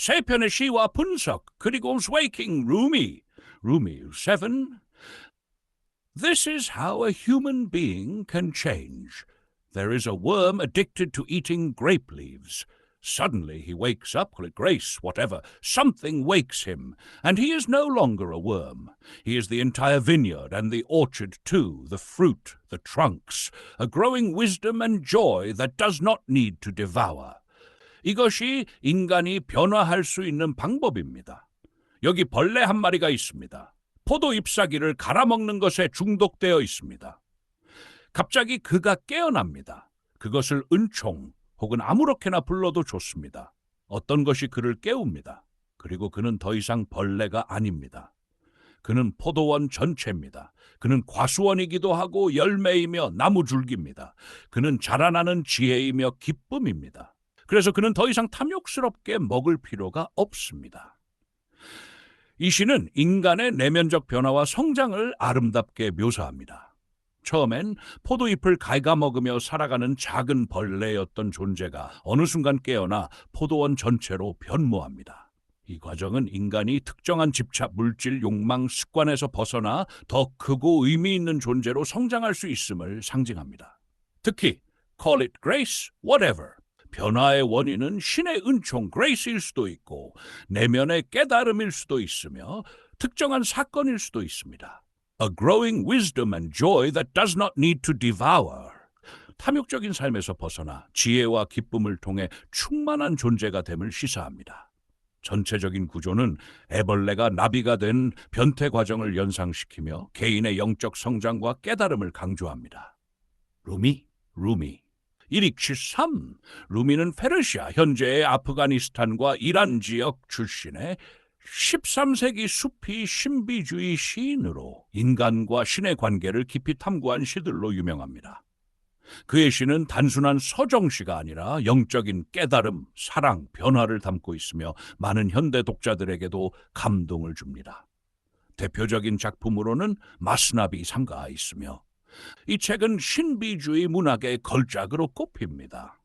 Sapien Ashiwa Punsak, Kudigor's Waking, Rumi, Rumi seven. This is how a human being can change. There is a worm addicted to eating grape leaves. Suddenly he wakes up, or grace, whatever, something wakes him, and he is no longer a worm. He is the entire vineyard and the orchard too, the fruit, the trunks, a growing wisdom and joy that does not need to devour. 이것이 인간이 변화할 수 있는 방법입니다. 여기 벌레 한 마리가 있습니다. 포도 잎사귀를 갈아먹는 것에 중독되어 있습니다. 갑자기 그가 깨어납니다. 그것을 은총 혹은 아무렇게나 불러도 좋습니다. 어떤 것이 그를 깨웁니다. 그리고 그는 더 이상 벌레가 아닙니다. 그는 포도원 전체입니다. 그는 과수원이기도 하고 열매이며 나무줄기입니다. 그는 자라나는 지혜이며 기쁨입니다. 그래서 그는 더 이상 탐욕스럽게 먹을 필요가 없습니다. 이 시는 인간의 내면적 변화와 성장을 아름답게 묘사합니다. 처음엔 포도잎을 갉아먹으며 살아가는 작은 벌레였던 존재가 어느 순간 깨어나 포도원 전체로 변모합니다. 이 과정은 인간이 특정한 집착, 물질, 욕망, 습관에서 벗어나 더 크고 의미 있는 존재로 성장할 수 있음을 상징합니다. 특히 call it grace, whatever. 변화의 원인은 신의 은총, grace일 수도 있고 내면의 깨달음일 수도 있으며 특정한 사건일 수도 있습니다. A growing wisdom and joy that does not need to devour. 탐욕적인 삶에서 벗어나 지혜와 기쁨을 통해 충만한 존재가 됨을 시사합니다. 전체적인 구조는 애벌레가 나비가 된 변태 과정을 연상시키며 개인의 영적 성장과 깨달음을 강조합니다. 루미, 루미. 1익치3. 루미는 페르시아, 현재의 아프가니스탄과 이란 지역 출신의 13세기 수피 신비주의 시인으로 인간과 신의 관계를 깊이 탐구한 시들로 유명합니다. 그의 시는 단순한 서정시가 아니라 영적인 깨달음, 사랑, 변화를 담고 있으며 많은 현대 독자들에게도 감동을 줍니다. 대표적인 작품으로는 마스나비 상가가 있으며 이 책은 신비주의 문학의 걸작으로 꼽힙니다.